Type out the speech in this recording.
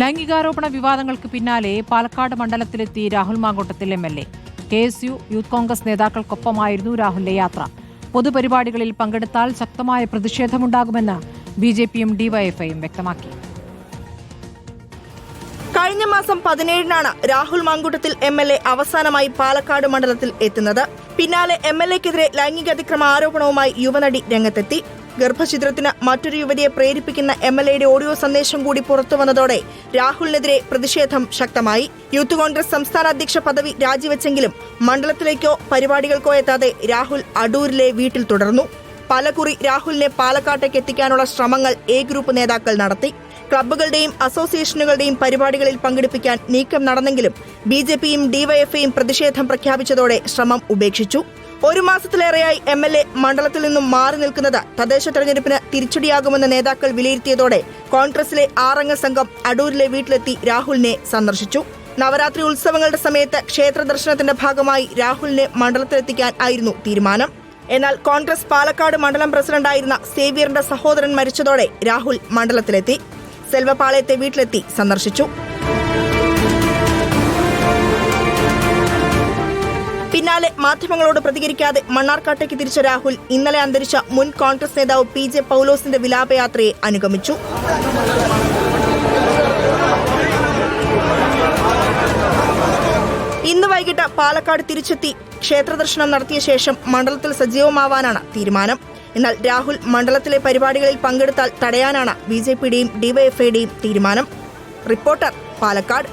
ലൈംഗികാരോപണ വിവാദങ്ങൾക്ക് പിന്നാലെ Palakkad മണ്ഡലത്തിലെത്തി Rahul Mamkootathil M L A. K S U youth Congress നേതാക്കൾക്കൊപ്പമായിരുന്നു രാഹുലിന്റെ യാത്ര. പൊതുപരിപാടികളിൽ പങ്കെടുത്താൽ ശക്തമായ പ്രതിഷേധമുണ്ടാകുമെന്ന് ബി ജെ പിയും ഡിവൈഎഫ്ഐയും വ്യക്തമാക്കി. കഴിഞ്ഞ മാസം പതിനേഴിനാണ് Rahul Mamkootathil M L A അവസാനമായി പാലക്കാട് മണ്ഡലത്തിൽ എത്തുന്നത്. പിന്നാലെ എം എൽ എക്കെതിരെ ലൈംഗിക അതിക്രമ ആരോപണവുമായി യുവനടി രംഗത്തെത്തി. ഗർഭഛിദ്രത്തിന് മറ്റൊരു യുവതിയെ പ്രേരിപ്പിക്കുന്ന എം എൽ എയുടെ ഓഡിയോ സന്ദേശം കൂടി പുറത്തുവന്നതോടെ രാഹുലിനെതിരെ പ്രതിഷേധം ശക്തമായി. യൂത്ത് കോൺഗ്രസ് സംസ്ഥാന അധ്യക്ഷ പദവി രാജിവെച്ചെങ്കിലും മണ്ഡലത്തിലേക്കോ പരിപാടികൾക്കോ എത്താതെ രാഹുൽ അടൂരിലെ വീട്ടിൽ തുടർന്നു. പലകുറി രാഹുലിനെ പാലക്കാട്ടേക്ക് എത്തിക്കാനുള്ള ശ്രമങ്ങൾ എ ഗ്രൂപ്പ് നേതാക്കൾ നടത്തി. ക്ലബ്ബുകളുടെയും അസോസിയേഷനുകളുടെയും പരിപാടികളിൽ പങ്കെടുപ്പിക്കാൻ നീക്കം നടന്നെങ്കിലും ബി ജെ പിയും ഡിവൈഎഫ്ഐയും പ്രതിഷേധം പ്രഖ്യാപിച്ചതോടെ ശ്രമം ഉപേക്ഷിച്ചു. ഒരു മാസത്തിലേറെയായി എം എൽ എ മണ്ഡലത്തിൽ നിന്നും മാറി നിൽക്കുന്നത് തദ്ദേശ തെരഞ്ഞെടുപ്പിന് തിരിച്ചടിയാകുമെന്ന് നേതാക്കൾ വിലയിരുത്തിയതോടെ കോൺഗ്രസിലെ ആറംഗ സംഘം അടൂരിലെ വീട്ടിലെത്തി രാഹുലിനെ സന്ദർശിച്ചു. നവരാത്രി ഉത്സവങ്ങളുടെ സമയത്ത് ക്ഷേത്ര ദർശനത്തിന്റെ ഭാഗമായി രാഹുലിനെ മണ്ഡലത്തിലെത്തിക്കാൻ ആയിരുന്നു തീരുമാനം. എന്നാൽ കോൺഗ്രസ് പാലക്കാട് മണ്ഡലം പ്രസിഡന്റായിരുന്ന സേവ്യറിന്റെ സഹോദരൻ മരിച്ചതോടെ രാഹുൽ മണ്ഡലത്തിലെത്തി. സെൽവപാളയത്തെ വീട്ടിലെത്തി സന്ദർശിച്ചു. പിന്നാലെ മാധ്യമങ്ങളോട് പ്രതികരിക്കാതെ മണ്ണാർക്കാട്ടേക്ക് തിരിച്ച രാഹുൽ ഇന്നലെ അന്തരിച്ച മുൻ കോൺഗ്രസ് നേതാവ് പി ജെ പൌലോസിന്റെ വിലാപയാത്രയെ അനുഗമിച്ചു. ഇന്ന് വൈകിട്ട് പാലക്കാട് തിരിച്ചെത്തി ക്ഷേത്രദർശനം നടത്തിയ ശേഷം മണ്ഡലത്തിൽ സജീവമാവാനാണ് തീരുമാനം. എന്നാൽ രാഹുൽ മണ്ഡലത്തിലെ പരിപാടികളിൽ പങ്കെടുത്താൽ തടയാനാണ് ബി ജെ പിയുടെയും ഡിവൈഎഫ്ഐയുടെയും തീരുമാനം. റിപ്പോർട്ടർ പാലക്കാട്.